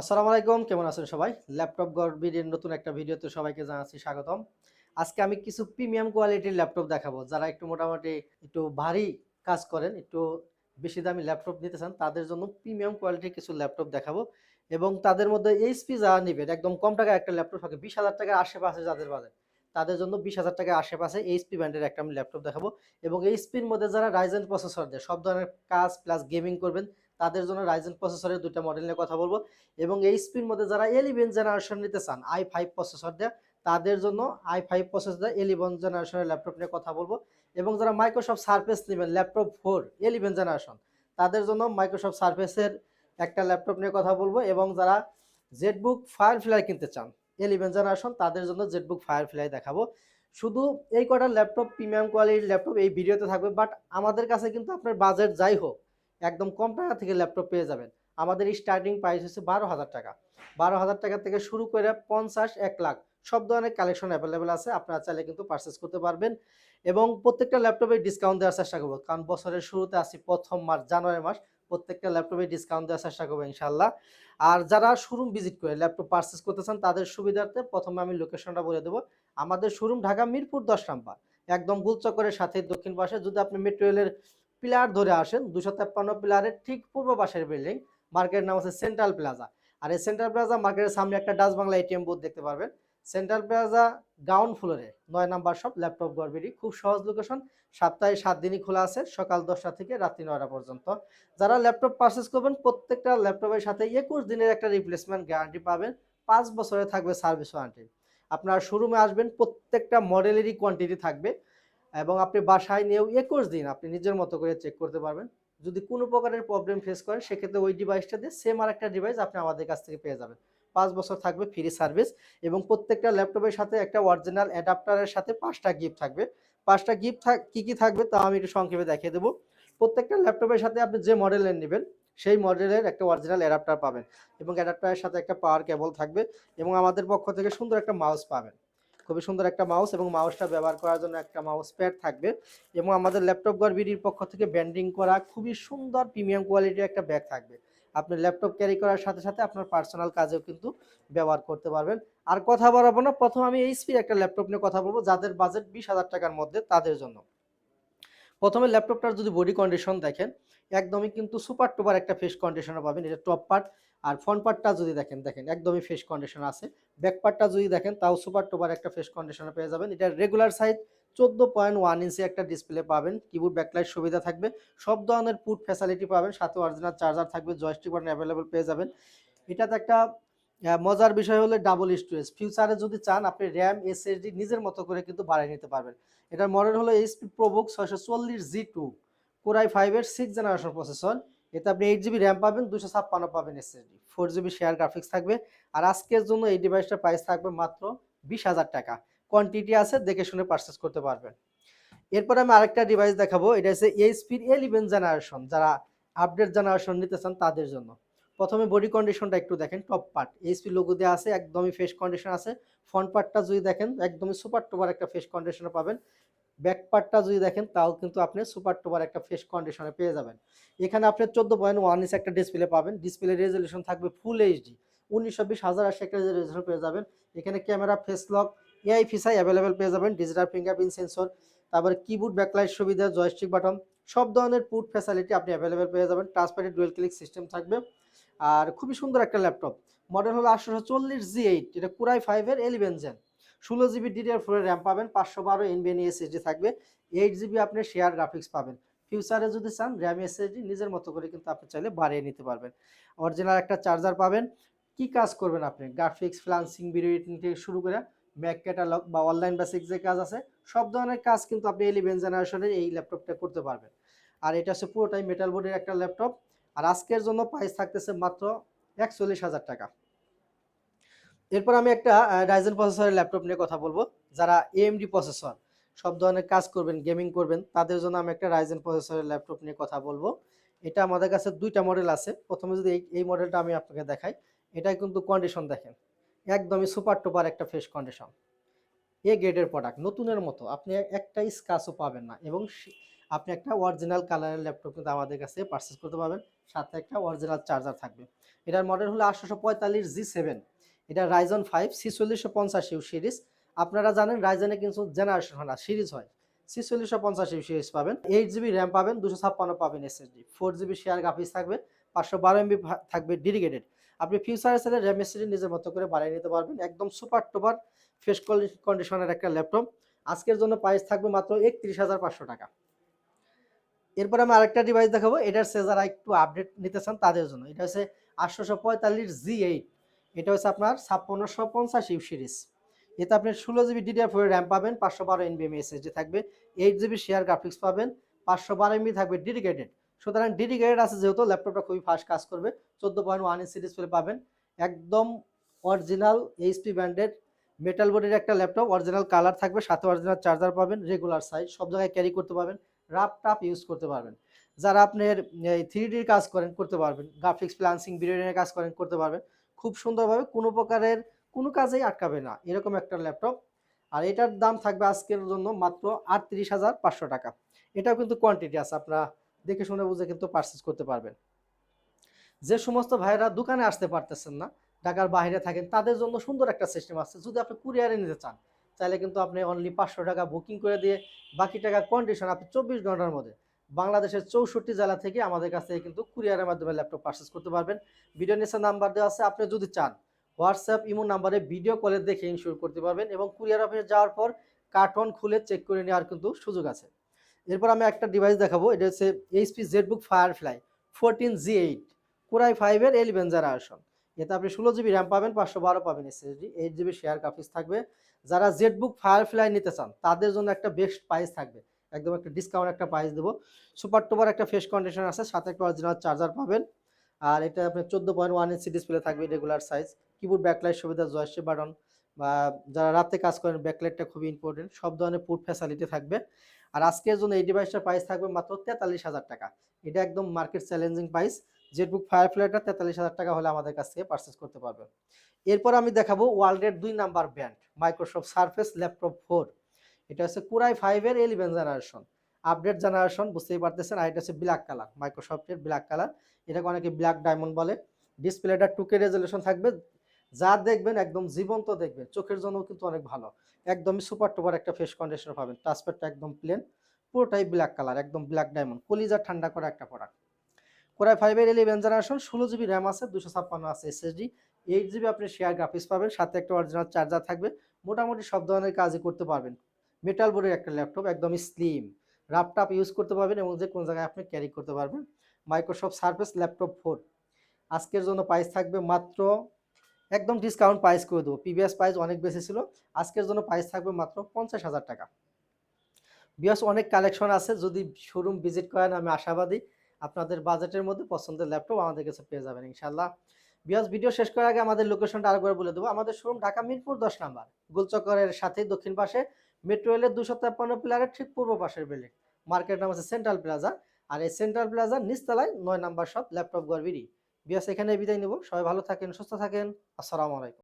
আসসালামু আলাইকুম, কেমন আছেন সবাই? ল্যাপটপ গড়বিডির নতুন একটা ভিডিওতে সবাইকে জানাচ্ছি স্বাগতম। আজকে আমি কিছু প্রিমিয়াম কোয়ালিটির ল্যাপটপ দেখাবো। যারা একটু মোটামুটি একটু ভারী কাজ করেন, একটু বেশি দামি ল্যাপটপ নিতে চান, তাদের জন্য প্রিমিয়াম কোয়ালিটির কিছু ল্যাপটপ দেখাবো এবং তাদের মধ্যে এইচপি যারা নেবেন, একদম কম টাকায় একটা ল্যাপটপ থাকে, বিশ হাজার টাকার আশেপাশে যাদের বাজেট তাদের জন্য বিশ হাজার টাকার আশেপাশে এইচপি ব্র্যান্ডের একটা আমি ল্যাপটপ দেখাবো এবং এইচপির মধ্যে যারা রাইজেন প্রসেসর দেয়, সব ধরনের কাজ প্লাস গেমিং করবেন তাদের জন্য রাইজেন প্রসেসরের দুইটা মডেল নিয়ে কথা বলব। এবং এইচপির মধ্যে যারা এলিভেন জেনারেশন নিতে চান আই ফাইভ প্রসেসর দেয়, তাদের জন্য আই ফাইভ প্রসেসর দেয় এলিভেন জেনারেশনের ল্যাপটপ নিয়ে কথা বলব। এবং যারা মাইক্রোসফট সার্ফেস নেবেন ল্যাপটপ ফোর এলিভেন জেনারেশন তাদের জন্য মাইক্রোসফট সার্ফেসের একটা ল্যাপটপ নিয়ে কথা বলব। এবং যারা জেটবুক ফায়ার ফ্লাই কিনতে চান এলিভেন জেনারেশন তাদের জন্য জেটবুক ফায়ার ফ্লাই দেখাবো। শুধু এই কটা ল্যাপটপ প্রিমিয়াম কোয়ালিটির ল্যাপটপ এই ভিডিওতে থাকবে বাট আমাদের কাছে কিন্তু আপনার বাজেট যাই হোক একদম কম টাকা থেকে ল্যাপটপ পেয়ে যাবেন। আমাদের স্টার্টিং প্রাইস হচ্ছে বারো হাজার টাকা। বারো হাজার টাকা থেকে শুরু করে পঞ্চাশ, এক লাখ, সব ধরনের কালেকশন অ্যাভেলেবেল আছে, আপনারা চাইলে কিন্তু পারচেস করতে পারবেন। এবং প্রত্যেকটা ল্যাপটপে ডিসকাউন্ট দেওয়ার চেষ্টা করব, কারণ বছরের শুরুতে আসি প্রথম মাস, জানুয়ারি মাস, প্রত্যেকটা ল্যাপটপে ডিসকাউন্ট দেওয়ার চেষ্টা করব ইনশাল্লাহ আর যারা শোরুম ভিজিট করে ল্যাপটপ পারচেস করতে চান, তাদের সুবিধার্থে প্রথমে আমি লোকেশনটা বলে দেবো। আমাদের শোরুম ঢাকা মিরপুর দশ নাম্বার, একদম গুলচকরের সাথে দক্ষিণ পাশে। যদি আপনি মেট্রো রেলের পিলার ধরে আসেন দুশো তেপ্পান্ন পিলারের ঠিক পূর্ব পাশের বিল্ডিং। মার্কেটের নাম হচ্ছে সেন্ট্রাল প্লাজা। আর এই সেন্ট্রাল প্লাজা মার্কেটের সামনে একটা ডাচ বাংলা এটিএম বুথ দেখতে পারবেন। সেন্ট্রাল প্লাজা গ্রাউন্ড ফ্লোরে নয় নাম্বার সব ল্যাপটপ গড়বিডি, খুব সহজ লোকেশন। সপ্তাহে সাত দিনই খোলা আছে, সকাল দশটা থেকে রাত্রি নয়টা পর্যন্ত। যারা ল্যাপটপ পারচেস করবেন, প্রত্যেকটা ল্যাপটপের সাথে একুশ দিনের একটা রিপ্লেসমেন্ট গ্যারান্টি পাবেন। পাঁচ বছরে থাকবে সার্ভিস ওয়ারেন্টি আপনার শোরুমে আসবেন, প্রত্যেকটা মডেলেরই কোয়ান্টিটি থাকবে। এবং আপনি বাসায় নিয়েও একুশ দিন, আপনি নিজের মতো করে চেক করতে পারবেন। যদি কোনো প্রকারের প্রবলেম ফেস করেন সেক্ষেত্রে ওই ডিভাইসটা দিয়ে সেম আর একটা ডিভাইস আপনি আমাদের কাছ থেকে পেয়ে যাবেন। পাঁচ বছর থাকবে ফ্রি সার্ভিস এবং প্রত্যেকটা ল্যাপটপের সাথে একটা অরিজিনাল অ্যাডাপ্টারের সাথে পাঁচটা গিফট থাকবে। পাঁচটা গিফট থাক, কী কী থাকবে তা আমি একটু সংক্ষেপে দেখিয়ে দেবো। প্রত্যেকটা ল্যাপটপের সাথে আপনি যে মডেলের নেবেন, সেই মডেলের একটা অরিজিনাল অ্যাডাপ্টার পাবেন এবং অ্যাডাপ্টারের সাথে একটা পাওয়ার কেবল থাকবে এবং আমাদের পক্ষ থেকে সুন্দর একটা মাউস পাবেন। খুবই সুন্দর একটা মাউস এবং মাউসটা ব্যবহার করার জন্য একটা মাউস প্যাড থাকবে এবং আমাদের ল্যাপটপ গড় বিডির পক্ষ থেকে ব্যান্ডিং করা খুবই সুন্দর প্রিমিয়াম কোয়ালিটির একটা ব্যাগ থাকবে। আপনি ল্যাপটপ ক্যারি করার সাথে সাথে আপনার পার্সোনাল কাজেও কিন্তু ব্যবহার করতে পারবেন। আর কথা বলাবো না, প্রথম আমি এইচপির একটা ল্যাপটপ নিয়ে কথা বলব, যাদের বাজেট বিশ হাজার টাকার মধ্যে তাদের জন্য। প্রথমে ল্যাপটপটার যদি বডি কন্ডিশন দেখেন, একদমই কিন্তু সুপার টুপার একটা ফেস কন্ডিশনে পাবেন। এটা টপ পার্ট আর ফ্রন্ট পার্টটা যদি দেখেন দেখেন একদমই ফেস কন্ডিশন আছে। ব্যাক পার্টটা যদি দেখেন, তাও সুপার টুপার একটা ফেস কন্ডিশনে পেয়ে যাবেন। এটা রেগুলার সাইজ চোদ্দ পয়েন্ট ওয়ান ইঞ্চি একটা ডিসপ্লে পাবেন। কিবোর্ড ব্যাকলাইট সুবিধা থাকবে। সব ধরনের পুট ফ্যাসিলিটি পাবেন। সাথে অরিজিনাল চার্জার থাকবে জয়স্টিক বাটন অ্যাভেলেবল পেয়ে যাবেন। এটাতে একটা মজার বিষয় হলো ডাবল স্টোরেজ ফিউচারে যদি চান, আপনি র্যাম এসএসডি নিজের মতো করে কিন্তু বাড়িয়ে নিতে পারবেন। এটার মডেল হলো এইচপি প্রোবুক ছয়শো চল্লিশ জি টু কোরাই ফাইভের সিক্স জেনারেশন প্রসেসর এতে আপনি এইট জিবি র্যাম পাবেন দুশো ছাপ্পান্ন পাবেন SSD four GB share graphics থাকবে। আর আজকের জন্য এই ডিভাইসটার প্রাইস থাকবে মাত্র বিশ হাজার টাকা। কোয়ান্টিটি আছে, দেখে শুনে পারচেস করতে পারবেন। এরপর আমি আরেকটা ডিভাইস দেখাবো। এটা হচ্ছে এইচপির এলিভেন জেনারেশন যারা আপডেট জেনারেশন নিতে চান তাদের জন্য। প্রথমে বডি কন্ডিশনটা একটু দেখেন টপ পার্ট এইচপি লোগো দেওয়া আছে, একদমই ফ্রেশ কন্ডিশন আছে। ফ্রন্ট পার্টটা যদি দেখেন, একদমই সুপার টোপার একটা ফ্রেশ কন্ডিশনে পাবেন। ব্যাক পার্টটা যদি দেখেন, তাও কিন্তু আপনি সুপার টোপার একটা ফ্রেশ কন্ডিশনে পেয়ে যাবেন। এখানে আপনি চোদ্দ পয়েন্ট ওয়ান ইঞ্চ একটা ডিসপ্লে পাবেন। ডিসপ্লে রেজলিউশন থাকবে ফুল এইচডি উনিশশো বিশ হাজার আশি একটা রেজলিউশন পেয়ে যাবেন। এখানে ক্যামেরা ফেস লক এআই ফিসাই অ্যাভেলেবেল পেয়ে যাবেন ডিজিটাল ফিঙ্গারপ্রিন্ট সেন্সর তারপরে কিবোর্ড ব্যাকলাইট সুবিধা জয়স্টিক বাটন সব ধরনের পুট ফ্যাসিলিটি আপনি অ্যাভেলেবেল পেয়ে যাবেন। ট্রান্সপারেন্ট ডুয়েল ক্লিক সিস্টেম থাকবে। আর খুবই সুন্দর একটা ল্যাপটপ। মডেল হলো আটশো চল্লিশ জি এইট এটা কুরাই ফাইভের এলিভেন জেন ষোলো জিবি ডিডিআর ফোরের র্যাম পাবেন, পাঁচশো বারো এনবিএনই এসএসডি থাকবে এইট জিবি আপনি শেয়ার গ্রাফিক্স পাবেন। ফিউচারে যদি চান র্যাম এসএসডি নিজের মতো করে কিন্তু আপনি চাইলে বাড়িয়ে নিতে পারবেন। অরিজিনাল একটা চার্জার পাবেন। কি কাজ করবেন আপনি? গ্রাফিক্স ফ্লান্সিং ভিডিও এডিটিং থেকে শুরু করে ম্যাক ক্যাটালগ বা অনলাইন বেসিক যে কাজ আছে, সব ধরনের কাজ কিন্তু আপনি এলিভেন জেনারেশনের এই ল্যাপটপটা করতে পারবেন। আর এটা হচ্ছে পুরোটাই মেটাল বোর্ডের একটা ল্যাপটপ। আর আজকের জন্য প্রাইস থাকতেছে মাত্র একচল্লিশ হাজার টাকা। এরপর আমি একটা রাইজেন প্রসেসরের ল্যাপটপ নিয়ে কথা বলব, যারা এএমডি প্রসেসর সব ধরনের কাজ করবেন গেমিং করবেন, তাদের জন্য আমি একটা রাইজেন প্রসেসরের ল্যাপটপ নিয়ে কথা বলব। এটা আমাদের কাছে দুইটা মডেল আছে, প্রথমে যদি এই মডেলটা আমি আপনাকে দেখাই, এটাই কিন্তু কন্ডিশন দেখেন, একদমই সুপার টুপার একটা ফ্রেশ কন্ডিশন এ গ্রেডের প্রোডাক্ট নতুনের মতো, আপনি একটা স্কাচও পাবেন না, এবং আপনি একটা অরিজিনাল কালারের ল্যাপটপ কিন্তু আমাদের কাছে পারচেস করতে পারবেন। সাথে একটা অরিজিনাল চার্জার থাকবে। এটার মডেল হলো আটশোশো পঁয়তাল্লিশ জি সেভেন এটা রাইজন ফাইভ ছিচল্লিশশো পঞ্চাশ ইউ সিরিজ আপনারা জানেন রাইজনে কিন্তু জেনারেশন হয় না সিরিজ হয়। ছিচল্লিশশো পঞ্চাশ ইউ সিরিজ পাবেন। এইট জিবি র্যাম পাবেন, দুশো ছাপ্পান্ন পাবেন S SSD four GB share graphics থাকবে, পাঁচশো বারো এমবি থাকবে ডেডিকেটেড আপনি ফিউচারে সেলে র্যাম এসএসডি নিজের মতো করে বাড়িয়ে নিতে পারবেন। একদম সুপার টুপার ফ্রেশ কন্ডিশনের একটা ল্যাপটপ আজকের জন্য প্রাইস থাকবে মাত্র একত্রিশ হাজার পাঁচশো টাকা। এরপর আমি আরেকটা ডিভাইস দেখাবো। এটার সে যারা একটু আপডেট নিতে চান তাদের জন্য। এটা হচ্ছে আটশোশো পঁয়তাল্লিশ জি এইট এটা হচ্ছে আপনার ছাপ্পান্নশো পঞ্চাশ ইউ সিরিজ এতে আপনি ষোলো জিবি ডিডিআর ফোর র্যাম পাবেন, পাঁচশো বারো এনবিএম এসএসডি থাকবে এইট জিবি শেয়ার গ্রাফিক্স পাবেন, পাঁচশো বারো এমবি থাকবে ডেডিকেটেড সুতরাং ডেডিকেটেড আছে যেহেতু ল্যাপটপটা খুবই ফাস্ট কাজ করবে, চোদ্দ পয়েন্ট ওয়ান ইঞ্চি ডিসপ্লে পাবেন। একদম অরিজিনাল এইচপি ব্র্যান্ডের মেটাল বডির একটা ল্যাপটপ অরিজিনাল কালার থাকবে, সাথে অরিজিনাল চার্জার পাবেন রেগুলার সাইজ সব জায়গায় ক্যারি করতে পারবেন। রাপ টাপ ইউজ করতে পারবেন। যারা আপনার থ্রি ডির কাজ করেন, করতে পারবেন। গ্রাফিক্স প্লান্সিং ভিডিওর কাজ করেন, করতে পারবেন। খুব সুন্দরভাবে কোনো প্রকারের, কোনো কাজেই আটকাবে না। এরকম একটা ল্যাপটপ আর এটার দাম থাকবে আজকের জন্য মাত্র আটত্রিশ হাজার পাঁচশো টাকা। এটাও কিন্তু কোয়ান্টিটি আছে, আপনারা দেখে শুনে বুঝে কিন্তু পারচেস করতে পারবেন। যে সমস্ত ভাইয়েরা দোকানে আসতে পারতেছেন না, ঢাকার বাইরে থাকেন, তাদের জন্য সুন্দর একটা সিস্টেম আছে। যদি আপনি কুরিয়ারে নিতে চান তাহলে কিন্তু আপনি অনলি পাঁচশো টাকা বুকিং করে দিয়ে বাকি টাকা কন্ডিশন আপনি চব্বিশ ঘণ্টার মধ্যে বাংলাদেশের চৌষট্টি জেলা থেকে আমাদের কাছ কিন্তু কুরিয়ারের মাধ্যমে ল্যাপটপ পারচেস করতে পারবেন। ভিডিও নিচে নাম্বার দেওয়া আছে, আপনি যদি চান হোয়াটসঅ্যাপ ইমো নাম্বারে ভিডিও কলে দেখে ইনশিওর করতে পারবেন এবং কুরিয়ার অফিসে যাওয়ার পর কার্টন খুলে চেক করে নেওয়ার কিন্তু সুযোগ আছে। এরপর আমি একটা ডিভাইস দেখাবো, এটা হচ্ছে HP ZBook Firefly fourteen G eight core i ফাইভের এলিভেন জেনারেশন এতে আপনি ষোলো জিবি র্যাম পাবেন, পাঁচশো বারো পাবেন SSD eight GB share graphics থাকবে। যারা জেডবুক ফায়ারফ্লাই নিতে চান, তাদের জন্য একটা বেস্ট প্রাইস থাকবে। একদম একটা ডিসকাউন্ট একটা প্রাইস দেবো। সুপার টুপার একটা ফেস কন্ডিশন আছে, সাথে একটা অরিজিনাল চার্জার পাবেন। আর এটা আপনার চোদ্দ পয়েন্ট ওয়ান ইঞ্চি ডিসপ্লে থাকবে রেগুলার সাইজ কিবোর্ড ব্যাকলাইট সুবিধা জয়সি বাটন বা যারা রাতে কাজ করেন ব্যাকলাইটটা খুবই ইম্পর্টেন্ট সব ধরনের পুট ফ্যাসিলিটি থাকবে। আর আজকের জন্য এই ডিভাইসটার প্রাইস থাকবে মাত্র তেতাল্লিশ হাজার টাকা। এটা একদম মার্কেট চ্যালেঞ্জিং প্রাইস জেটবুক ফায়ারফ্লাইটা তেতাল্লিশ হাজার টাকা হলে আমাদের কাছ থেকে পারচেস করতে পারবেন। এরপর আমি দেখাবো ওয়ার্ল্ডের দুই number brand Microsoft Surface laptop four এটা হচ্ছে কুরাই ফাইভের এলিভেন জেনারেশন আপডেট জেনারেশন বুঝতেই পারতেছেন, আর এটা হচ্ছে ব্ল্যাক কালার মাইক্রোসফটের ব্ল্যাক কালার এটাকে অনেকে ব্ল্যাক ডায়মন্ড বলে। ডিসপ্লেটা টুকে রেজলিউশন থাকবে। যা দেখবেন একদম জীবন্ত দেখবেন, চোখের জন্য কিন্তু অনেক ভালো। একদমই সুপার টুপার একটা ফেস কন্ডিশনার পাবেন টাচপ্যাডটা একদম প্লেন পুরোটাই ব্ল্যাক কালার একদম ব্ল্যাক ডায়মন্ড কলিজা ঠান্ডা করা একটা প্রোডাক্ট কোরাই ফাইভের ইলেভেন জেনারেশন ষোলো জিবি র্যাম আছে, দুশো ছাপ্পান্ন আছে এসএসডি এইট জিবি আপনি শেয়ার গ্রাফিক্স পাবেন, সাথে একটা অরিজিনাল চার্জার থাকবে, মোটামুটি সব ধরনের কাজই করতে পারবেন। মেটাল বোর্ডের একটা ল্যাপটপ একদমই স্লিম ল্যাপটপ ইউজ করতে পারবেন এবং যে কোনো জায়গায় আপনি ক্যারি করতে পারবেন। মাইক্রোসফট সার্ফেস ল্যাপটপ ফোর আজকের জন্য প্রাইস থাকবে মাত্র, একদম ডিসকাউন্ট প্রাইস করে দেবো প্রিভিয়াস প্রাইস অনেক বেশি ছিল, আজকের জন্য প্রাইস থাকবে মাত্র পঞ্চাশ হাজার টাকা। বিয়াস অনেক কালেকশন আছে, যদি শোরুম ভিজিট করেন, আমি আশাবাদী আপনাদের বাজেটের মধ্যে পছন্দের ল্যাপটপ আমাদের কাছে পেয়ে যাবেন ইনশাল্লাহ বিয়াস ভিডিও শেষ করার আগে আমাদের লোকেশনটা আরেকবার বলে দেবো। আমাদের শোরুম ঢাকা মিরপুর দশ নাম্বার। গোলচক্করের সাথেই দক্ষিণ পাশে মেট্রো রেলের দুশো তেপ্পান্ন প্লারের ঠিক পূর্ব পাশের বিল্ডিং মার্কেট নাম আছে সেন্ট্রাল প্লাজা আর এই সেন্ট্রাল প্লাজার নিচতলায় নয় নাম্বার সব ল্যাপটপ গড়বিড়ি বিয়াস এখানে বিদায় নেব। সবাই ভালো থাকেন, সুস্থ থাকেন। আসসালামু আলাইকুম।